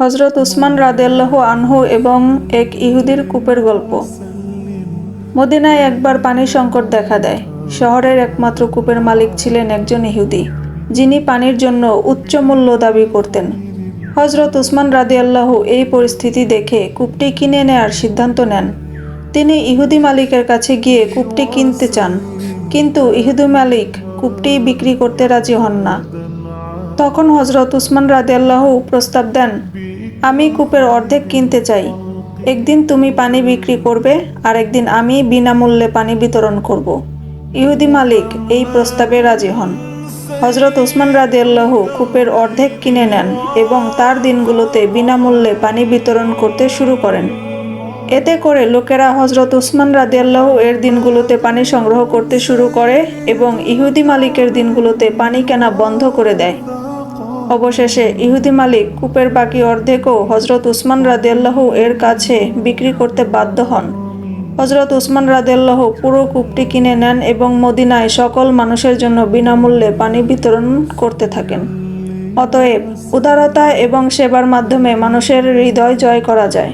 হজরত উসমান রাদেল্লাহ আনহু এবং এক ইহুদির কূপের গল্প। মদিনায় একবার পানির সংকট দেখা দেয়। শহরের একমাত্র কূপের মালিক ছিলেন একজন ইহুদি, যিনি পানির জন্য উচ্চ মূল্য দাবি করতেন। হজরত উসমান রাদিয়াল্লাহু এই পরিস্থিতি দেখে কূপটি কিনে নেয়ার সিদ্ধান্ত নেন। তিনি ইহুদি মালিকের কাছে গিয়ে কূপটি কিনতে চান, কিন্তু ইহুদি মালিক কূপটি বিক্রি করতে রাজি হন না। তখন হজরত উসমান রাদিয়াল্লাহ প্রস্তাব দেন আমি কূপের অর্ধেক কিনতে চাই। একদিন তুমি পানি বিক্রি করবে, আর একদিন আমি বিনামূল্যে পানি বিতরণ করব। ইহুদি মালিক, এই প্রস্তাবে রাজি হন। হজরত উসমান রাদিয়াল্লাহ কূপের অর্ধেক কিনে নেন এবং তার দিনগুলোতে বিনামূল্যে পানি বিতরণ করতে শুরু করেন। এতে করে লোকেরা হজরত উসমান রাদিয়াল্লাহ এর দিনগুলোতে পানি সংগ্রহ করতে শুরু করে এবং ইহুদি মালিকের দিনগুলোতে পানি কেনা বন্ধ করে দেয়। অবশেষে ইহুদি মালিক কূপের বাকি অর্ধেকও হজরত উসমান রাদেল্লাহ এর কাছে বিক্রি করতে বাধ্য হন। হজরত উসমান রাদেল্লাহ পুরো কূপটি কিনে নেন এবং মদিনায় সকল মানুষের জন্য বিনামূল্যে পানি বিতরণ করতে থাকেন। অতএব উদারতা এবং সেবার মাধ্যমে মানুষের হৃদয় জয় করা যায়।